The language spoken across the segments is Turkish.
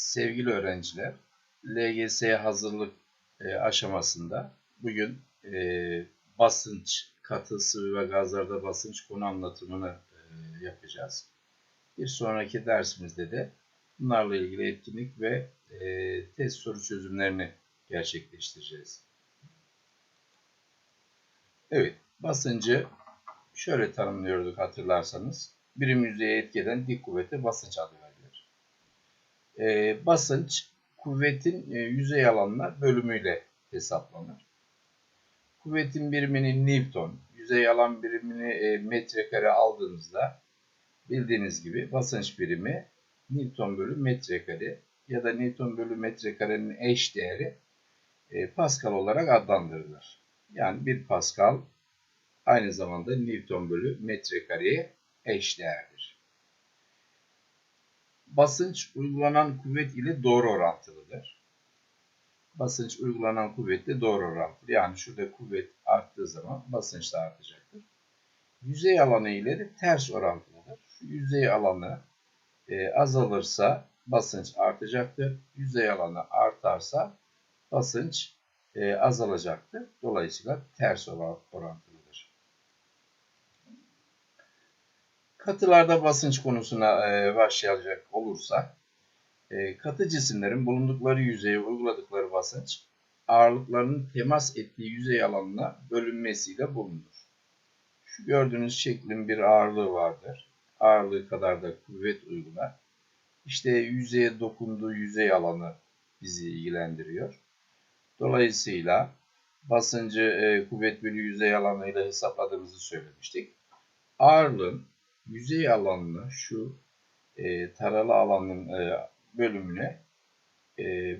Sevgili öğrenciler, LGS hazırlık e, aşamasında bugün e, basınç, katı, sıvı ve gazlarda basınç konu anlatımını e, yapacağız. Bir sonraki dersimizde de bunlarla ilgili etkinlik ve test soru çözümlerini gerçekleştireceğiz. Evet, basıncı şöyle tanımlıyorduk hatırlarsanız. Birim yüzeye etki dik kuvvete basınç adı. E, basınç, kuvvetin e, yüzey alanına bölümüyle hesaplanır. Kuvvetin birimini Newton, yüzey alan birimini e, metrekare aldığınızda bildiğiniz gibi basınç birimi Newton bölü metrekare ya da Newton bölü metrekarenin eş değeri e, Pascal olarak adlandırılır. Yani bir Pascal aynı zamanda Newton bölü metrekareye eş değerdir. Basınç uygulanan kuvvet ile doğru orantılıdır. Basınç uygulanan kuvvetle doğru orantılı. Yani şurada kuvvet arttığı zaman basınç da artacaktır. Yüzey alanı ile de ters orantılıdır. Şu yüzey alanı e, azalırsa basınç artacaktır. Yüzey alanı artarsa basınç e, azalacaktır. Dolayısıyla ters orantılıdır. Katılarda basınç konusuna e, başlayacak olursak, e, katı cisimlerin bulundukları yüzeye uyguladıkları basınç, ağırlıklarının temas ettiği yüzey alanına bölünmesiyle bulunur. Şu gördüğünüz şeklin bir ağırlığı vardır. Ağırlığı kadar da kuvvet uygular. İşte yüzeye dokunduğu yüzey alanı bizi ilgilendiriyor. Dolayısıyla basıncı e, kuvvet bölü yüzey alanıyla hesapladığımızı söylemiştik. Ağırlığın yüzey alanını şu e, taralı alanın e, bölümüne e,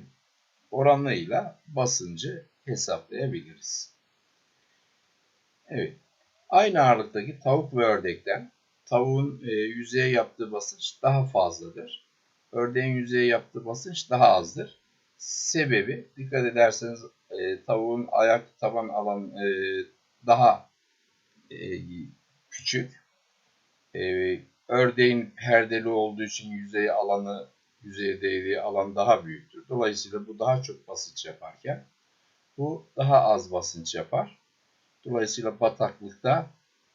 oranıyla basıncı hesaplayabiliriz. Evet. Aynı ağırlıktaki tavuk ve ördekten tavuğun e, yüzeye yaptığı basınç daha fazladır. Ördeğin yüzeye yaptığı basınç daha azdır. Sebebi dikkat ederseniz e, tavuğun ayak taban alan e, daha e, küçük. E, ördeğin perdeli olduğu için yüzey alanı yüzeye değdiği alan daha büyüktür. Dolayısıyla bu daha çok basınç yaparken bu daha az basınç yapar. Dolayısıyla bataklıkta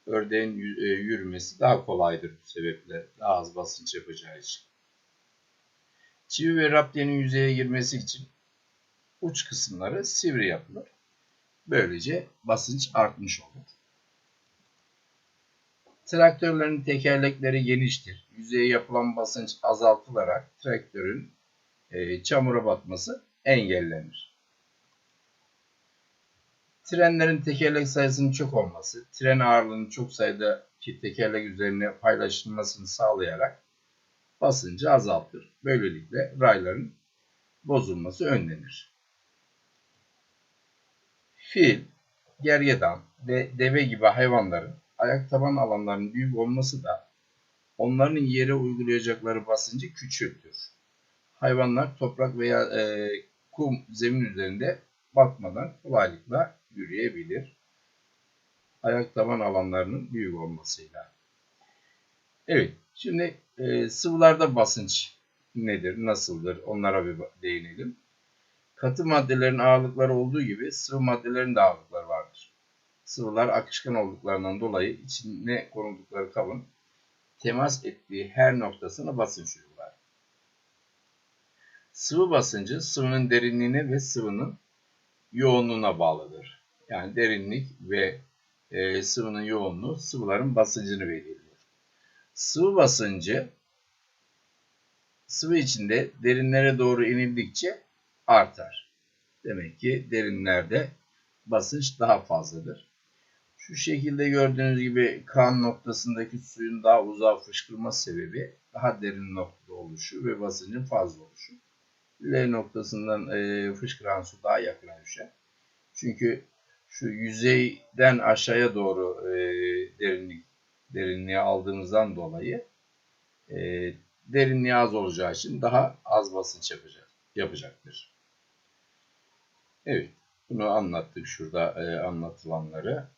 ördeğin yürümesi daha kolaydır bu sebeple daha az basınç yapacağı için. Çivi ve raptiyenin yüzeye girmesi için uç kısımları sivri yapılır. Böylece basınç artmış olur. Traktörlerin tekerlekleri geniştir. Yüzeye yapılan basınç azaltılarak traktörün e, çamura batması engellenir. Trenlerin tekerlek sayısının çok olması, tren ağırlığının çok sayıda tekerlek üzerine paylaşılmasını sağlayarak basıncı azaltır. Böylelikle rayların bozulması önlenir. Fil, gergedan ve deve gibi hayvanların ayak taban alanlarının büyük olması da onların yere uygulayacakları basıncı küçültür. Hayvanlar toprak veya e, kum zemin üzerinde batmadan kolaylıkla yürüyebilir. Ayak taban alanlarının büyük olmasıyla. Evet, şimdi e, sıvılarda basınç nedir, nasıldır onlara bir değinelim. Katı maddelerin ağırlıkları olduğu gibi sıvı maddelerin de ağırlıkları vardır. Sıvılar akışkan olduklarından dolayı içine konuldukları kabın temas ettiği her noktasına basınç uygular. Sıvı basıncı sıvının derinliğine ve sıvının yoğunluğuna bağlıdır. Yani derinlik ve e, sıvının yoğunluğu sıvıların basıncını belirliyor. Sıvı basıncı sıvı içinde derinlere doğru inildikçe artar. Demek ki derinlerde basınç daha fazladır. Şu şekilde gördüğünüz gibi kan noktasındaki suyun daha uzağa fışkırma sebebi daha derin noktada oluşu ve basıncın fazla oluşu. L noktasından e, fışkıran su daha yakına düşer. Çünkü şu yüzeyden aşağıya doğru e, derinlik derinliğe aldığımızdan dolayı e, derinliği az olacağı için daha az basınç yapacak, yapacaktır. Evet, bunu anlattık şurada e, anlatılanları.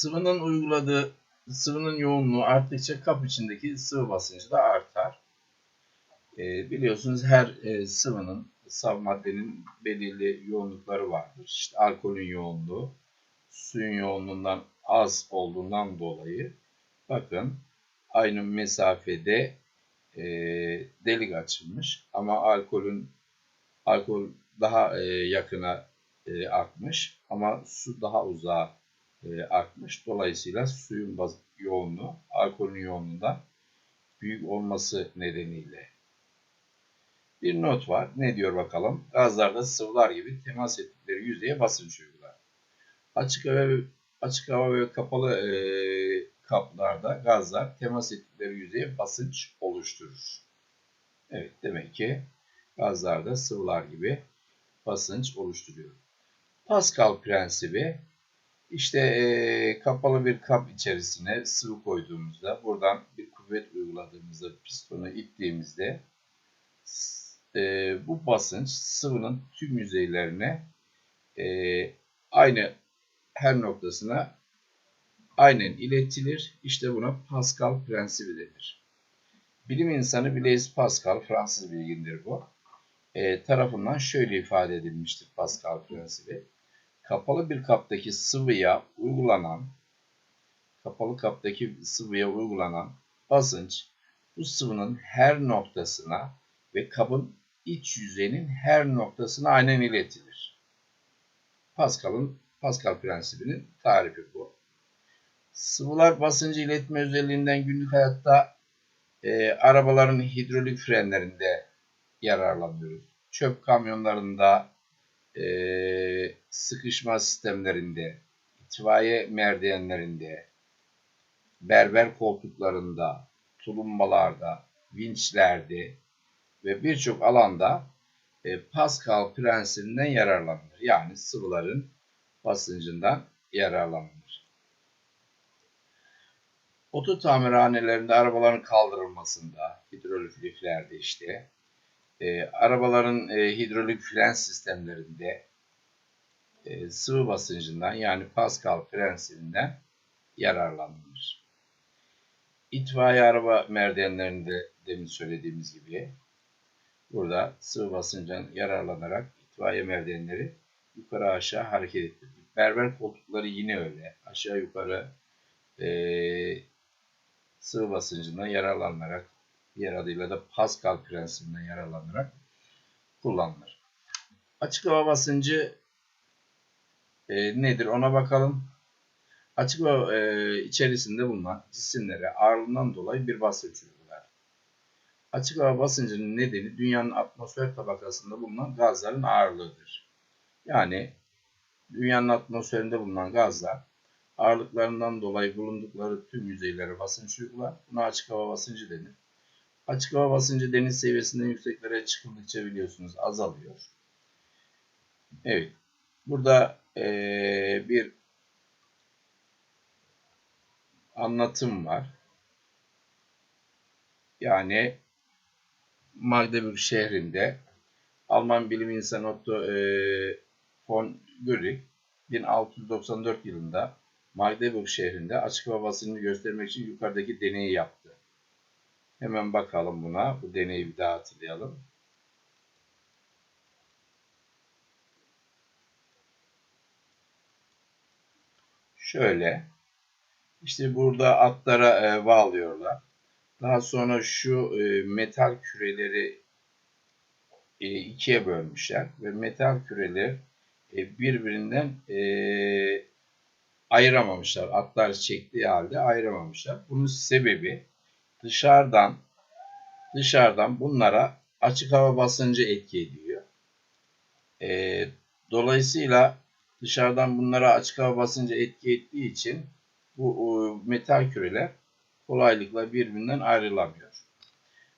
Sıvının uyguladığı sıvının yoğunluğu arttıkça kap içindeki sıvı basıncı da artar. E, biliyorsunuz her e, sıvının, sıvı maddenin belirli yoğunlukları vardır. İşte alkolün yoğunluğu, suyun yoğunluğundan az olduğundan dolayı bakın aynı mesafede e, delik açılmış ama alkolün alkol daha e, yakına e, akmış ama su daha uzağa e, akmış. Dolayısıyla suyun baz yoğunluğu alkolün yoğunluğundan büyük olması nedeniyle. Bir not var. Ne diyor bakalım? Gazlarda sıvılar gibi temas ettikleri yüzeye basınç uygular. Açık hava ve, açık hava ve kapalı e, kaplarda gazlar temas ettikleri yüzeye basınç oluşturur. Evet demek ki gazlarda sıvılar gibi basınç oluşturuyor. Pascal prensibi işte e, kapalı bir kap içerisine sıvı koyduğumuzda buradan bir kuvvet uyguladığımızda pistonu ittiğimizde e, bu basınç sıvının tüm yüzeylerine e, aynı her noktasına aynen iletilir. İşte buna Pascal prensibi denir. Bilim insanı Blaise Pascal, Fransız bilgindir bu, e, tarafından şöyle ifade edilmiştir Pascal prensibi. Kapalı bir kaptaki sıvıya uygulanan kapalı kaptaki sıvıya uygulanan basınç bu sıvının her noktasına ve kabın iç yüzeyinin her noktasına aynen iletilir. Pascal'ın Pascal prensibinin tarifi bu. Sıvılar basıncı iletme özelliğinden günlük hayatta e, arabaların hidrolik frenlerinde yararlanıyoruz. Çöp kamyonlarında, e, sıkışma sistemlerinde, itfaiye merdivenlerinde, berber koltuklarında, tulumbalarda, vinçlerde ve birçok alanda e, Pascal prensibinden yararlanılır. Yani sıvıların basıncından yararlanılır. Oto tamirhanelerinde arabaların kaldırılmasında, hidrolik liflerde işte, e, arabaların e, hidrolik fren sistemlerinde e, sıvı basıncından yani Pascal prensibinden yararlanılır. İtfaiye araba merdivenlerinde demin söylediğimiz gibi burada sıvı basıncından yararlanarak itfaiye merdivenleri yukarı aşağı hareket ettirdik. Berber koltukları yine öyle. Aşağı yukarı e, sıvı basıncından yararlanarak diğer adıyla da Pascal prensibinden yararlanarak kullanılır. Açık hava basıncı e, nedir ona bakalım. Açık hava e, içerisinde bulunan cisimlere ağırlığından dolayı bir basınç uygular. Açık hava basıncının nedeni dünyanın atmosfer tabakasında bulunan gazların ağırlığıdır. Yani dünyanın atmosferinde bulunan gazlar ağırlıklarından dolayı bulundukları tüm yüzeylere basınç uygular. Buna açık hava basıncı denir. Açık hava basıncı deniz seviyesinden yükseklere çıkıldıkça biliyorsunuz azalıyor. Evet. Burada ee, bir anlatım var. Yani Magdeburg şehrinde Alman bilim insanı Otto e, von Guericke 1694 yılında Magdeburg şehrinde açık hava basıncını göstermek için yukarıdaki deneyi yaptı. Hemen bakalım buna. Bu deneyi bir daha hatırlayalım. Şöyle. İşte burada atlara e, bağlıyorlar. Daha sonra şu e, metal küreleri e, ikiye bölmüşler ve metal küreleri e, birbirinden e, ayıramamışlar. Atlar çektiği halde ayıramamışlar. Bunun sebebi dışarıdan dışarıdan bunlara açık hava basıncı etki ediyor. E, dolayısıyla dışarıdan bunlara açık hava basıncı etki ettiği için bu metal küreler kolaylıkla birbirinden ayrılamıyor.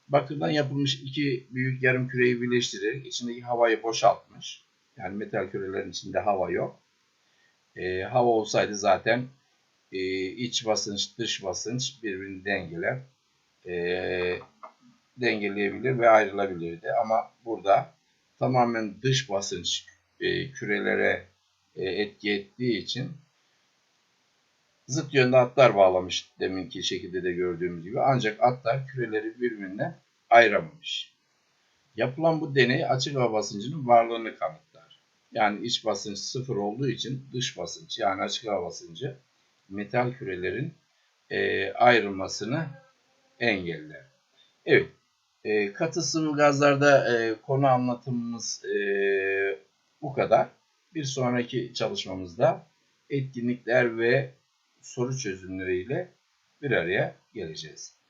Bakırdan yapılmış iki büyük yarım küreyi birleştirerek içindeki havayı boşaltmış. Yani metal kürelerin içinde hava yok. E, hava olsaydı zaten e, iç basınç, dış basınç birbirini dengeler. E, dengeleyebilir ve ayrılabilirdi. Ama burada tamamen dış basınç e, kürelere e, etki ettiği için zıt yönde hatlar bağlamış deminki şekilde de gördüğümüz gibi. Ancak hatlar küreleri birbirinden ayıramamış. Yapılan bu deney açık hava basıncının varlığını kanıtlar. Yani iç basınç sıfır olduğu için dış basınç yani açık hava basıncı metal kürelerin e, ayrılmasını engeller. Evet, e, katı sıvı gazlarda e, konu anlatımımız e, bu kadar. Bir sonraki çalışmamızda etkinlikler ve soru çözümleriyle bir araya geleceğiz.